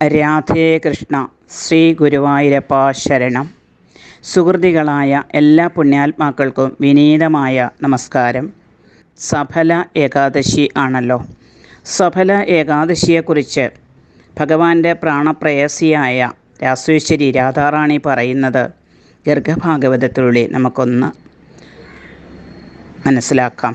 രാധേ കൃഷ്ണ ശ്രീ ഗുരുവായൂരപ്പ ശരണം. സുഹൃതികളായ എല്ലാ പുണ്യാത്മാക്കൾക്കും വിനീതമായ നമസ്കാരം. സഫല ഏകാദശി ആണല്ലോ. സഫല ഏകാദശിയെക്കുറിച്ച് ഭഗവാന്റെ പ്രാണപ്രയസിയായ രാസേശ്വരി രാധാറാണി പറയുന്നത് ഗർഗഭാഗവതത്തിലൂടെ നമുക്കൊന്ന് മനസ്സിലാക്കാം.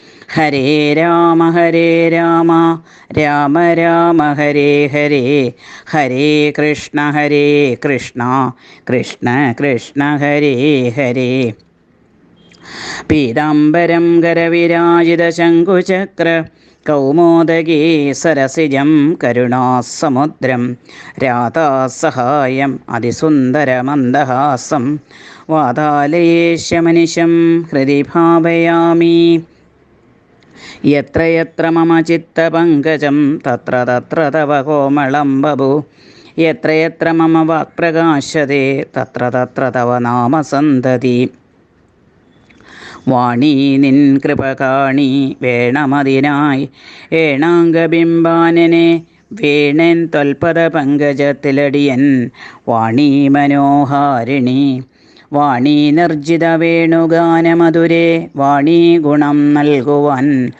ഹരേ രാമ ഹരേ രാമ. രാമ രാമ ഹരേ ഹരേ. ഹരേ കൃഷ്ണ ഹരേ കൃഷ്ണ. കൃഷ്ണ കൃഷ്ണ ഹരേ ഹരേ. പീതാംബരം കരവിരാജിത ശംഖുചക്ര. കൗമോദഗീ സരസിജം കരുണാസമുദ്രം. രാധാസഹായം അതിസുന്ദരമന്ദഹാസം. വാതാലയേശമനിശം ഹൃദി ഭാവയാമി. യത്ര യത്ര മമ ചിത്തപങ്കജം തത്ര തത്ര തവ കോമളം ബഭു യത്ര യത്ര മമ വാക്പ്രകാശതേ തത്ര തത്ര തവ നാമസന്തതി. വാണി നിൻ കൃപ കാണി വേണമതിനായി. ഏണാംഗബിംബാനനെ വേണൻ തൊൽപദ പങ്കജത്തിലടിയൻ വാണി മനോഹാരിണി വാണി നിർജിത വേണുഗാനമധുരേ വാണി ഗുണം നൽകുവാൻ.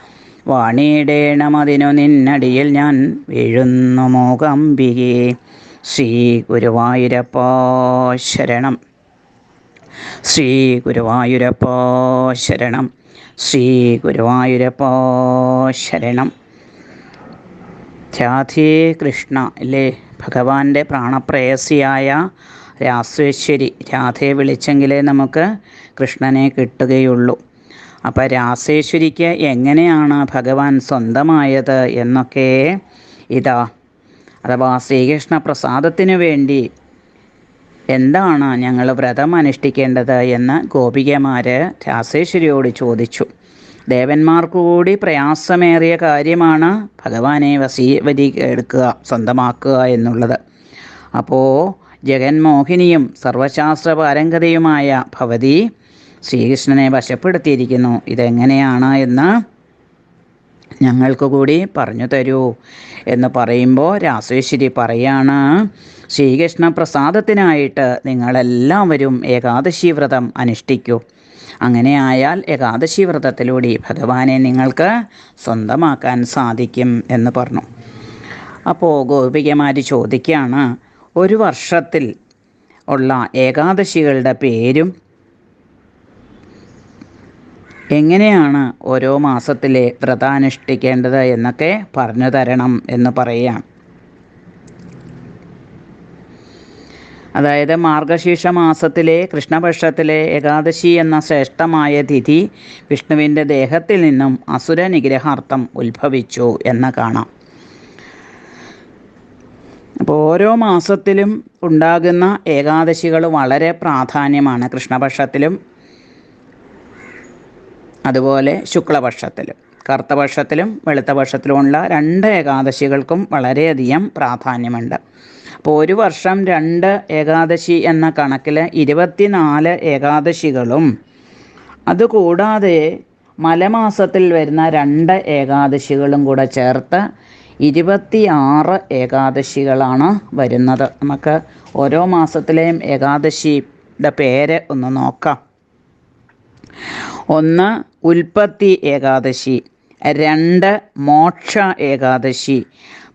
വാണിയിടേണമതിനു നിന്നടിയിൽ ഞാൻ വീഴുന്നു മൂകമ്പികേ. ശ്രീ ഗുരുവായൂരപ്പ ശരണം. ശ്രീ ഗുരുവായൂരപ്പ ശരണം. ശ്രീ ഗുരുവായൂരപ്പ ശരണം. രാധേ കൃഷ്ണ അല്ലേ? ഭഗവാന്റെ പ്രാണപ്രേയസിയായ രാസേശ്വരി. രാധയെ വിളിച്ചെങ്കിലേ നമുക്ക് കൃഷ്ണനെ കിട്ടുകയുള്ളൂ. അപ്പോൾ രാസേശ്വരിക്ക് എങ്ങനെയാണ് ഭഗവാൻ സ്വന്തമായത് എന്നൊക്കെ ഇതാ. അഥവാ ശ്രീകൃഷ്ണ പ്രസാദത്തിനു വേണ്ടി എന്താണ് ഞങ്ങൾ വ്രതം അനുഷ്ഠിക്കേണ്ടത് എന്ന് ഗോപികമാർ രാസേശ്വരിയോട് ചോദിച്ചു. ദേവന്മാർക്ക് കൂടി പ്രയാസമേറിയ കാര്യമാണ് ഭഗവാനെ വസീവരി എടുക്കുക സ്വന്തമാക്കുക എന്നുള്ളത്. അപ്പോൾ ജഗന്മോഹിനിയും സർവശാസ്ത്ര പാരംഗതയുമായ ഭവതി ശ്രീകൃഷ്ണനെ വശപ്പെടുത്തിയിരിക്കുന്നു. ഇതെങ്ങനെയാണ് എന്ന് ഞങ്ങൾക്ക് കൂടി പറഞ്ഞു തരൂ എന്ന് പറയുമ്പോൾ രാസേശ്വരി പറയാണ് ശ്രീകൃഷ്ണ പ്രസാദത്തിനായിട്ട് നിങ്ങളെല്ലാവരും ഏകാദശി വ്രതം അനുഷ്ഠിക്കൂ. അങ്ങനെയായാൽ ഏകാദശി വ്രതത്തിലൂടെ ഭഗവാനെ നിങ്ങൾക്ക് സ്വന്തമാക്കാൻ സാധിക്കും എന്ന് പറഞ്ഞു. അപ്പോൾ ഗോപികമാർ ചോദിക്കുകയാണ് ഒരു വർഷത്തിൽ ഉള്ള ഏകാദശികളുടെ പേരും എങ്ങനെയാണ് ഓരോ മാസത്തിലെ വ്രതാനുഷ്ഠിക്കേണ്ടത് എന്നൊക്കെ പറഞ്ഞു തരണം എന്ന് പറയാം അതായത് മാർഗശീർഷ മാസത്തിലെ കൃഷ്ണപക്ഷത്തിലെ ഏകാദശി എന്ന ശ്രേഷ്ഠമായ തിഥി വിഷ്ണുവിന്റെ ദേഹത്തിൽ നിന്നും അസുര നിഗ്രഹാർത്ഥം ഉത്ഭവിച്ചു എന്ന് കാണാം. ഓരോ മാസത്തിലും ഉണ്ടാകുന്ന ഏകാദശികൾ വളരെ പ്രാധാന്യമാണ് കൃഷ്ണപക്ഷത്തിലും അതുപോലെ ശുക്ലപക്ഷത്തിലും കറുത്തപക്ഷത്തിലും വെളുത്തപക്ഷത്തിലുമുള്ള രണ്ട് ഏകാദശികൾക്കും വളരെയധികം പ്രാധാന്യമുണ്ട്. അപ്പോൾ ഒരു വർഷം രണ്ട് ഏകാദശി എന്ന കണക്കിൽ ഇരുപത്തിനാല് ഏകാദശികളും അതുകൂടാതെ മലമാസത്തിൽ വരുന്ന രണ്ട് ഏകാദശികളും കൂടെ ചേർത്ത് ഇരുപത്തിയാറ് ഏകാദശികളാണ് വരുന്നത്. നമുക്ക് ഓരോ മാസത്തിലെയും ഏകാദശിയുടെ പേര് ഒന്ന് നോക്കാം. ഒന്ന് ഉൽപ്പത്തി ഏകാദശി. രണ്ട് മോക്ഷ ഏകാദശി.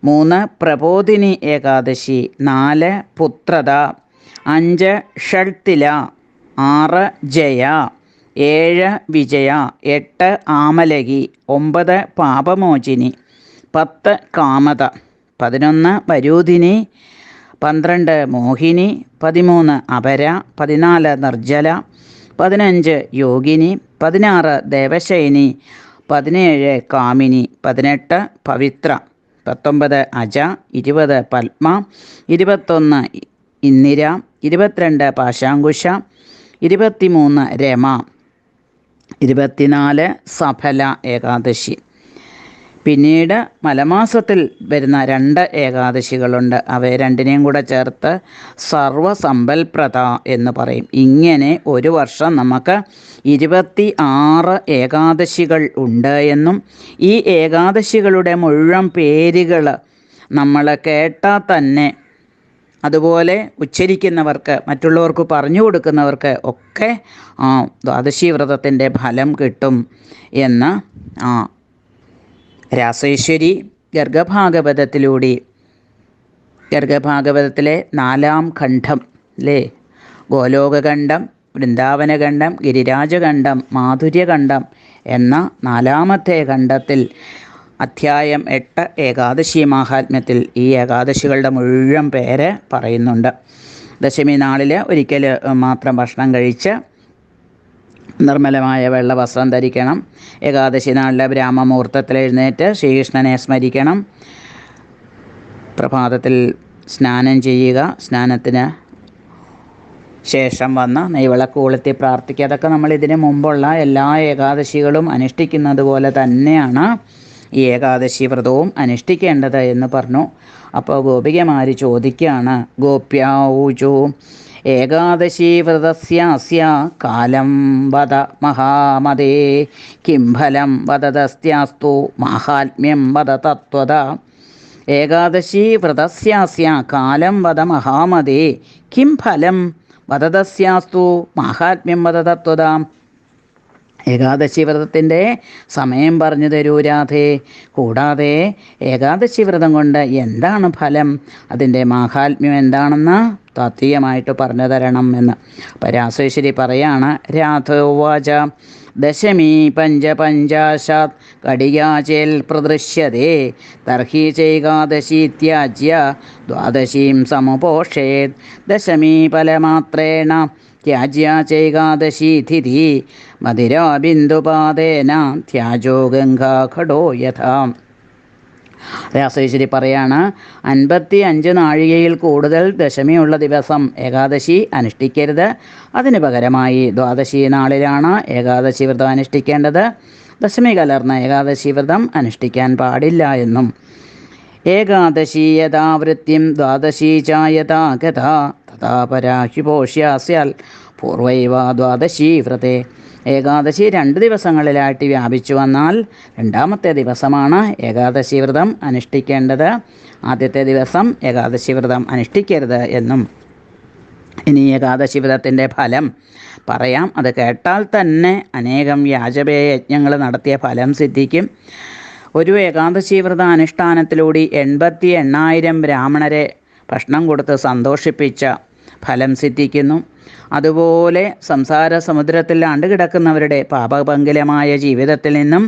മൂന്ന് പ്രബോധിനി ഏകാദശി. നാല് പുത്രത. അഞ്ച് ഷഡ്തില ആറ് ജയ. ഏഴ് വിജയ. എട്ട് ആമലകി. ഒമ്പത് പാപമോചിനി. പത്ത് കാമത. പതിനൊന്ന് വരൂധിനി പന്ത്രണ്ട് മോഹിനി പതിമൂന്ന് അപര പതിനാല് നിർജല പതിനഞ്ച് യോഗിനി പതിനാറ് ദേവശൈനി പതിനേഴ് കാമിനി പതിനെട്ട് പവിത്ര പത്തൊമ്പത് അജ ഇരുപത് പത്മ ഇരുപത്തൊന്ന് ഇന്ദിര ഇരുപത്തിരണ്ട് പാശാങ്കുശ ഇരുപത്തിമൂന്ന് രമ ഇരുപത്തിനാല് സഫല ഏകാദശി. പിന്നീട് മലമാസത്തിൽ വരുന്ന രണ്ട് ഏകാദശികളുണ്ട്. അവയെ രണ്ടിനെയും കൂടെ ചേർത്ത് സർവസമ്പൽപ്രദ എന്ന് പറയും. ഇങ്ങനെ ഒരു വർഷം നമുക്ക് ഇരുപത്തി ആറ് ഏകാദശികൾ ഉണ്ട് എന്നും ഈ ഏകാദശികളുടെ മുഴുവൻ പേരുകൾ നമ്മൾ കേട്ടാൽ തന്നെ അതുപോലെ ഉച്ചരിക്കുന്നവർക്ക് മറ്റുള്ളവർക്ക് പറഞ്ഞു കൊടുക്കുന്നവർക്ക് ഒക്കെ ആ ദ്വാദശി വ്രതത്തിന്റെ ഫലം കിട്ടും എന്ന് ആ രാസേശ്വരി ഗർഗഭാഗവതത്തിലൂടെ. ഗർഗഭാഗവതത്തിലെ നാലാം ഖണ്ഡം അല്ലേ ഗോലോകഖണ്ഡം വൃന്ദാവനഖണ്ഡം ഗിരിരാജഖണ്ഡം മാധുര്യഖണ്ഡം എന്ന നാലാമത്തെ ഖണ്ഡത്തിൽ അധ്യായം എട്ട് ഏകാദശി മാഹാത്മ്യത്തിൽ ഈ ഏകാദശികളുടെ മുഴുവൻ പേര് പറയുന്നുണ്ട്. ദശമി നാളിൽ ഒരിക്കൽ മാത്രം ഭക്ഷണം കഴിച്ച് നിർമ്മലമായ വെള്ളവസ്ത്രം ധരിക്കണം. ഏകാദശി നാളിലെ ബ്രാഹ്മമുഹൂർത്തത്തിൽ എഴുന്നേറ്റ് ശ്രീകൃഷ്ണനെ സ്മരിക്കണം. പ്രഭാതത്തിൽ സ്നാനം ചെയ്യുക. സ്നാനത്തിന് ശേഷം വന്ന് നെയ്വിളക്ക് കൊളുത്തി പ്രാർത്ഥിക്കുക. അതൊക്കെ നമ്മൾ ഇതിന് മുമ്പുള്ള എല്ലാ ഏകാദശികളും അനുഷ്ഠിക്കുന്നത് പോലെ തന്നെയാണ്. ഈ ഏകാദശി വ്രതവും അനുഷ്ഠിക്കേണ്ടത് എന്ന് പറഞ്ഞു. അപ്പോൾ ഗോപികമാർ ചോദിക്കുകയാണ് ഗോപ്യാവൂചു ഏകാദശി വ്രതസ്യാസ്യ കാലം വദ മഹാമതേ കിം ഫലം വദതസ്ത്യാസ്തു മാഹാത്മ്യം വദ തത്വത ഏകാദശി വ്രതസ്യാസ്യ കാലം വദ മഹാമതേ കിം ഫലം വദതസ്യാസ്തു മാഹാത്മ്യം വദ തത്വത ഏകാദശി വ്രതത്തിന്റെ സമയം പറഞ്ഞു തരൂ രാധേ. കൂടാതെ ഏകാദശി വ്രതം കൊണ്ട് എന്താണ് ഫലം? അതിന്റെ മാഹാത്മ്യം എന്താണെന്ന് താത്വികമായിട്ട് പറഞ്ഞു തരണം എന്ന്. അപ്പം രാസേശ്വരി പറയാണ് രാധോവാച ദശമി പഞ്ചപഞ്ചാശാത് കടികാചേൽ പ്രദൃശ്യതേ തർഹി ചൈകാദശി ത്യാജ്യ ദ്വാദശീം സമുപോഷേത് ദശമി ഫലമാത്രേണ ത്യാജ്യ ചൈകാദശീതിഥി മധുരാബിന്ദുപാദേന ത്യാജോ ഗംഗാഖടോ യഥാ. രാസേശ്വരി പറയാണ് അൻപത്തി അഞ്ച് നാഴികയിൽ കൂടുതൽ ദശമിയുള്ള ദിവസം ഏകാദശി അനുഷ്ഠിക്കരുത്. അതിന് പകരമായി ദ്വാദശി നാളിലാണ് ഏകാദശി വ്രതം അനുഷ്ഠിക്കേണ്ടത്. ദശമി കലർന്ന ഏകാദശി വ്രതം അനുഷ്ഠിക്കാൻ പാടില്ല എന്നും. ഏകാദശി യഥാവൃത്യം ദ്വാദശി ചായതാ ഗത. തഥാ പരാഹിപോഷ്യാസ്യാൽ പൂർവൈവ ദ്വാദശി വ്രതേ. ഏകാദശി രണ്ട് ദിവസങ്ങളിലായിട്ട് വ്യാപിച്ചു വന്നാൽ രണ്ടാമത്തെ ദിവസമാണ് ഏകാദശി വ്രതം അനുഷ്ഠിക്കേണ്ടത്. ആദ്യത്തെ ദിവസം ഏകാദശി വ്രതം അനുഷ്ഠിക്കരുത് എന്നും. ഇനി ഏകാദശി വ്രതത്തിന്റെ ഫലം പറയാം. അത് കേട്ടാൽ തന്നെ അനേകം യാജപേയ യജ്ഞങ്ങൾ നടത്തിയ ഫലം സിദ്ധിക്കും. ഒരു ഏകാദശി വ്രത അനുഷ്ഠാനത്തിലൂടെ എൺപത്തി എണ്ണായിരം ബ്രാഹ്മണരെ ഭക്ഷണം കൊടുത്ത് സന്തോഷിപ്പിച്ച ഫലം സിദ്ധിക്കുന്നു. അതുപോലെ സംസാര സമുദ്രത്തിൽ ആണ്ടുകിടക്കുന്നവരുടെ പാപപങ്കിലമായ ജീവിതത്തിൽ നിന്നും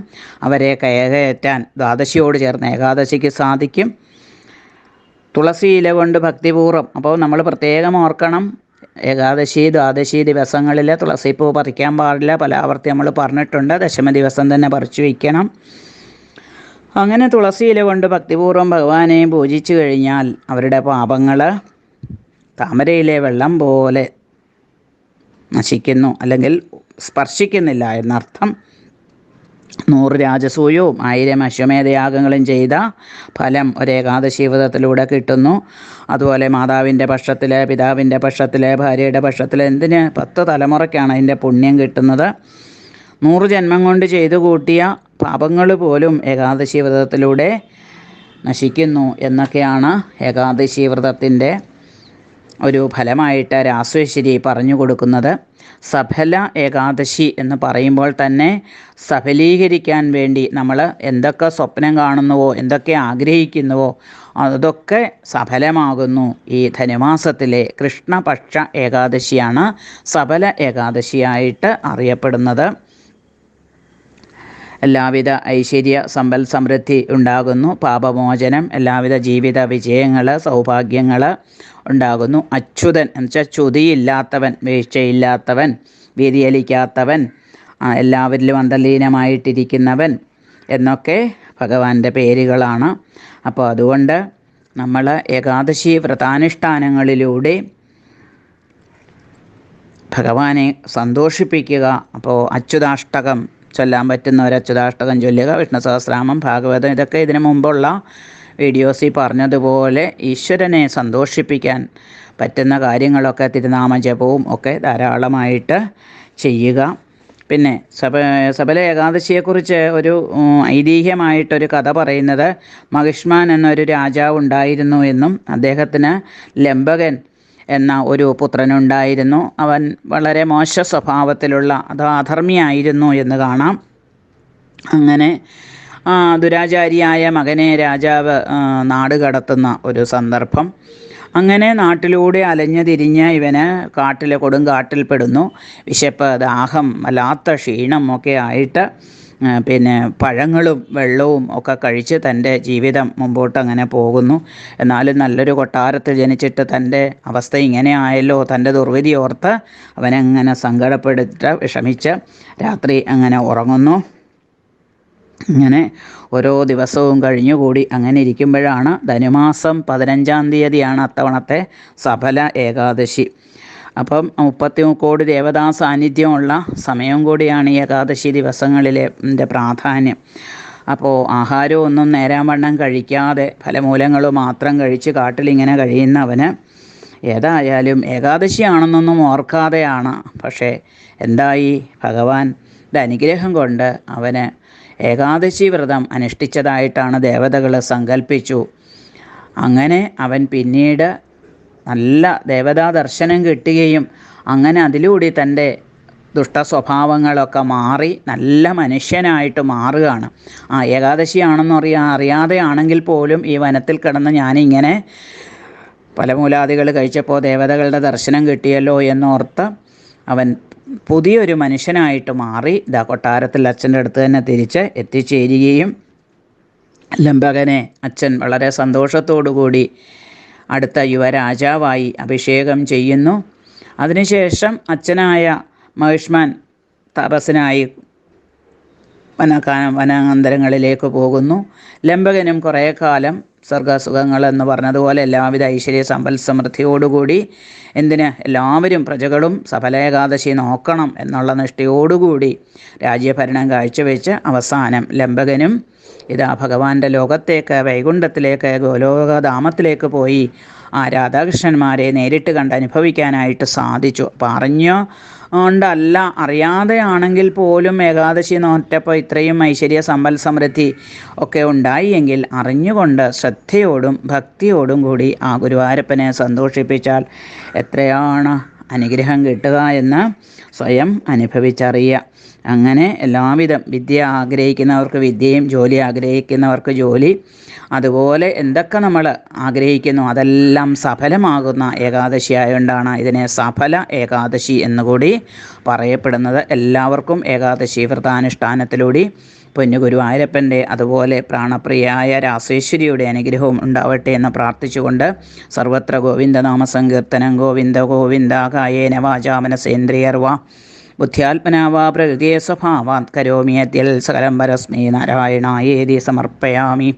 അവരെ കയകയറ്റാൻ ദ്വാദശിയോട് ചേർന്ന് ഏകാദശിക്ക് സാധിക്കും. തുളസി ഇല കൊണ്ട് ഭക്തിപൂർവം അപ്പോൾ നമ്മൾ പ്രത്യേകം ഓർക്കണം ഏകാദശി ദ്വാദശി ദിവസങ്ങളിൽ തുളസിപ്പൂ പറിക്കാൻ പാടില്ല പല ആവർത്തി നമ്മൾ പറഞ്ഞിട്ടുണ്ട് ദശമ ദിവസം തന്നെ പറിച്ചു വയ്ക്കണം. അങ്ങനെ തുളസിയില കൊണ്ട് ഭക്തിപൂർവം ഭഗവാനെ പൂജിച്ചു കഴിഞ്ഞാൽ അവരുടെ പാപങ്ങൾ താമരയിലെ വെള്ളം പോലെ നശിക്കുന്നു. അല്ലെങ്കിൽ സ്പർശിക്കുന്നില്ല എന്നർത്ഥം നൂറ് രാജസൂയവും ആയിരം അശ്വമേധയാഗങ്ങളും ചെയ്ത ഫലം ഒരു ഏകാദശി വ്രതത്തിലൂടെ കിട്ടുന്നു. അതുപോലെ മാതാവിന്റെ പക്ഷത്തിൽ പിതാവിന്റെ പക്ഷത്തിൽ ഭാര്യയുടെ പക്ഷത്തിൽ എന്തിന് പത്ത് തലമുറയ്ക്കാണ് അതിന്റെ പുണ്യം കിട്ടുന്നത്. നൂറ് ജന്മം കൊണ്ട് ചെയ്തു കൂട്ടിയ പാപങ്ങൾ പോലും ഏകാദശി വ്രതത്തിലൂടെ നശിക്കുന്നു എന്നൊക്കെയാണ് ഏകാദശി വ്രതത്തിന്റെ ഒരു ഫലമായിട്ട് രാസേശ്വരി പറഞ്ഞു കൊടുക്കുന്നത്. സഫല ഏകാദശി എന്ന് പറയുമ്പോൾ തന്നെ സഫലീകരിക്കാൻ വേണ്ടി നമ്മൾ എന്തൊക്കെ സ്വപ്നം കാണുന്നുവോ എന്തൊക്കെ ആഗ്രഹിക്കുന്നുവോ അതൊക്കെ സഫലമാകുന്നു ഈ ധനുമാസത്തിലെ കൃഷ്ണപക്ഷ ഏകാദശിയാണ് സഫല ഏകാദശിയായിട്ട് അറിയപ്പെടുന്നത്. എല്ലാവിധ ഐശ്വര്യ സമ്പൽ സമൃദ്ധി ഉണ്ടാകുന്നു. പാപമോചനം എല്ലാവിധ ജീവിത വിജയങ്ങൾ സൗഭാഗ്യങ്ങൾ ഉണ്ടാകുന്നു. അച്യുതൻ എന്ന് എന്നുവെച്ചാൽ ചുതിയില്ലാത്തവൻ വീഴ്ചയില്ലാത്തവൻ വ്യതിയലിക്കാത്തവൻ എല്ലാവരിലും അന്തർലീനമായിട്ടിരിക്കുന്നവൻ എന്നൊക്കെ ഭഗവാന്റെ പേരുകളാണ്. അപ്പോൾ അതുകൊണ്ട് നമ്മൾ ഏകാദശി വ്രതാനുഷ്ഠാനങ്ങളിലൂടെ ഭഗവാനെ സന്തോഷിപ്പിക്കുക. അപ്പോൾ അച്യുതാഷ്ടകം ചൊല്ലാൻ പറ്റുന്ന ഒരു അച്യുതാഷ്ടകം ചൊല്ലുക വിഷ്ണു സഹസ്രാമം ഭാഗവതം ഇതൊക്കെ ഇതിനു മുമ്പുള്ള വീഡിയോസിൽ പറഞ്ഞതുപോലെ ഈശ്വരനെ സന്തോഷിപ്പിക്കാൻ പറ്റുന്ന കാര്യങ്ങളൊക്കെ തിരുനാമ ജപവും ഒക്കെ ധാരാളമായിട്ട് ചെയ്യുക. പിന്നെ സബ സബല ഏകാദശിയെക്കുറിച്ച് ഒരു ഐതിഹ്യമായിട്ടൊരു കഥ പറയുന്നത് മഹിഷ്മാൻ എന്നൊരു രാജാവ് ഉണ്ടായിരുന്നു എന്നും അദ്ദേഹത്തിന് ലംബകൻ എന്ന ഒരു പുത്രനുണ്ടായിരുന്നു. അവൻ വളരെ മോശ സ്വഭാവത്തിലുള്ള അഥവാ അധർമ്മിയായിരുന്നു എന്ന് കാണാം. അങ്ങനെ ദുരാചാരിയായ മകനെ രാജാവ് നാട് കടത്തുന്ന ഒരു സന്ദർഭം. അങ്ങനെ നാട്ടിലൂടെ അലഞ്ഞു തിരിഞ്ഞ് ഇവന് കാട്ടിലെ കൊടുങ്കാട്ടിൽ പെടുന്നു. വിശപ്പ് ദാഹം വല്ലാത്ത ക്ഷീണം ഒക്കെ ആയിട്ട് പിന്നെ പഴങ്ങളും വെള്ളവും ഒക്കെ കഴിച്ച് തന്റെ ജീവിതം മുമ്പോട്ട് അങ്ങനെ പോകുന്നു. എന്നാലും നല്ലൊരു കൊട്ടാരത്തിൽ ജനിച്ചിട്ട് തന്റെ അവസ്ഥ ഇങ്ങനെ ആയല്ലോ. തന്റെ ദുർവിധി ഓർത്ത് അവനങ്ങനെ സങ്കടപ്പെടുത്ത വിഷമിച്ച് രാത്രി അങ്ങനെ ഉറങ്ങുന്നു. ഇങ്ങനെ ഓരോ ദിവസവും കഴിഞ്ഞുകൂടി അങ്ങനെ ഇരിക്കുമ്പോഴാണ് ധനുമാസം പതിനഞ്ചാം തീയതിയാണ് അത്തവണത്തെ സഫല ഏകാദശി. അപ്പം മുപ്പത്തി കോടി ദേവതാ സാന്നിധ്യമുള്ള സമയം കൂടിയാണ് ഈ ഏകാദശി ദിവസങ്ങളിലെ പ്രാധാന്യം. അപ്പോൾ ആഹാരം ഒന്നും നേരാൻ വണ്ണം കഴിക്കാതെ ഫലമൂലങ്ങൾ മാത്രം കഴിച്ച് കാട്ടിലിങ്ങനെ കഴിയുന്നവന് ഏതായാലും ഏകാദശിയാണെന്നൊന്നും ഓർക്കാതെയാണ്. പക്ഷേ എന്തായി? ഭഗവാന്റെ അനുഗ്രഹം കൊണ്ട് അവന് ഏകാദശി വ്രതം അനുഷ്ഠിച്ചതായിട്ടാണ് ദേവതകൾ സങ്കല്പിച്ചു അങ്ങനെ അവൻ പിന്നീട് നല്ല ദേവതാ ദർശനം കിട്ടുകയും അങ്ങനെ അതിലൂടെ തന്റെ ദുഷ്ട സ്വഭാവങ്ങളൊക്കെ മാറി നല്ല മനുഷ്യനായിട്ട് മാറുകയാണ്. ആ ഏകാദശിയാണെന്ന് അറിയാ അറിയാതെ ആണെങ്കിൽ പോലും ഈ വനത്തിൽ കിടന്ന് ഞാനിങ്ങനെ ഫലമൂലാദികൾ കഴിച്ചപ്പോൾ ദേവതകളുടെ ദർശനം കിട്ടിയല്ലോ എന്നോർത്ത് അവൻ പുതിയൊരു മനുഷ്യനായിട്ട് മാറി ഇതാ കൊട്ടാരത്തിൽ അച്ഛന്റെ അടുത്ത് തന്നെ തിരിച്ച് എത്തിച്ചേരുകയും ലംബകനെ അച്ഛൻ വളരെ സന്തോഷത്തോടു കൂടി അടുത്ത യുവരാജാവായി അഭിഷേകം ചെയ്യുന്നു. അതിനുശേഷം അച്ഛനായ മഹിഷ്മാൻ തപസ്സിനായി വനകാ വനാന്തരങ്ങളിലേക്ക് പോകുന്നു. ലംബകനും കുറേ കാലം സ്വർഗസുഖങ്ങൾ എന്ന് പറഞ്ഞതുപോലെ എല്ലാവിധ ഐശ്വര്യ സമ്പൽ സമൃദ്ധിയോടുകൂടി എന്തിന് എല്ലാവരും പ്രജകളും സഫല ഏകാദശി നോക്കണം എന്നുള്ള നിഷ്ഠയോടുകൂടി രാജ്യഭരണം കാഴ്ചവെച്ച് അവസാനം ലംബകനും ഇതാ ഭഗവാന്റെ ലോകത്തേക്ക് വൈകുണ്ഠത്തിലേക്ക് ഗോലോകധാമത്തിലേക്ക് പോയി ആ രാധാകൃഷ്ണന്മാരെ നേരിട്ട് കണ്ട് അനുഭവിക്കാനായിട്ട് സാധിച്ചു. പറഞ്ഞോ? കൊണ്ടല്ല അറിയാതെയാണെങ്കിൽ പോലും ഏകാദശി നോറ്റപ്പോൾ ഇത്രയും ഐശ്വര്യ സമ്പൽ സമൃദ്ധി ഒക്കെ ഉണ്ടായി എങ്കിൽ അറിഞ്ഞുകൊണ്ട് ശ്രദ്ധയോടും ഭക്തിയോടും കൂടി ആ ഗുരുവായൂരപ്പനെ സന്തോഷിപ്പിച്ചാൽ എത്രയാണ് അനുഗ്രഹം കിട്ടുക എന്ന് സ്വയം അനുഭവിച്ചറിയുക. അങ്ങനെ എല്ലാവിധം വിദ്യ ആഗ്രഹിക്കുന്നവർക്ക് വിദ്യയും ജോലി ആഗ്രഹിക്കുന്നവർക്ക് ജോലി അതുപോലെ എന്തൊക്കെ നമ്മൾ ആഗ്രഹിക്കുന്നു അതെല്ലാം സഫലമാകുന്ന ഏകാദശി ആയതുകൊണ്ടാണ് ഇതിനെ സഫല ഏകാദശി എന്നുകൂടി പറയപ്പെടുന്നത്. എല്ലാവർക്കും ഏകാദശി വ്രതാനുഷ്ഠാനത്തിലൂടെ പൊന്നുഗുരുവായൂരപ്പന്റെ അതുപോലെ പ്രാണപ്രിയായ രാസേശ്വരിയുടെ അനുഗ്രഹവും ഉണ്ടാവട്ടെ എന്ന് പ്രാർത്ഥിച്ചുകൊണ്ട് സർവത്ര ഗോവിന്ദനാമ സങ്കീർത്തനം ഗോവിന്ദ ഗോവിന്ദ കായേന വാചാമനസേന്ദ്രിയർവ. ബുദ്ധ്യാത്മനാവാ പ്രകൃതിയെ സ്വഭാവാത് കരോമിയത്തിൽ സകലം പരസ്മി നാരായണായേതി സമർപ്പയാമി.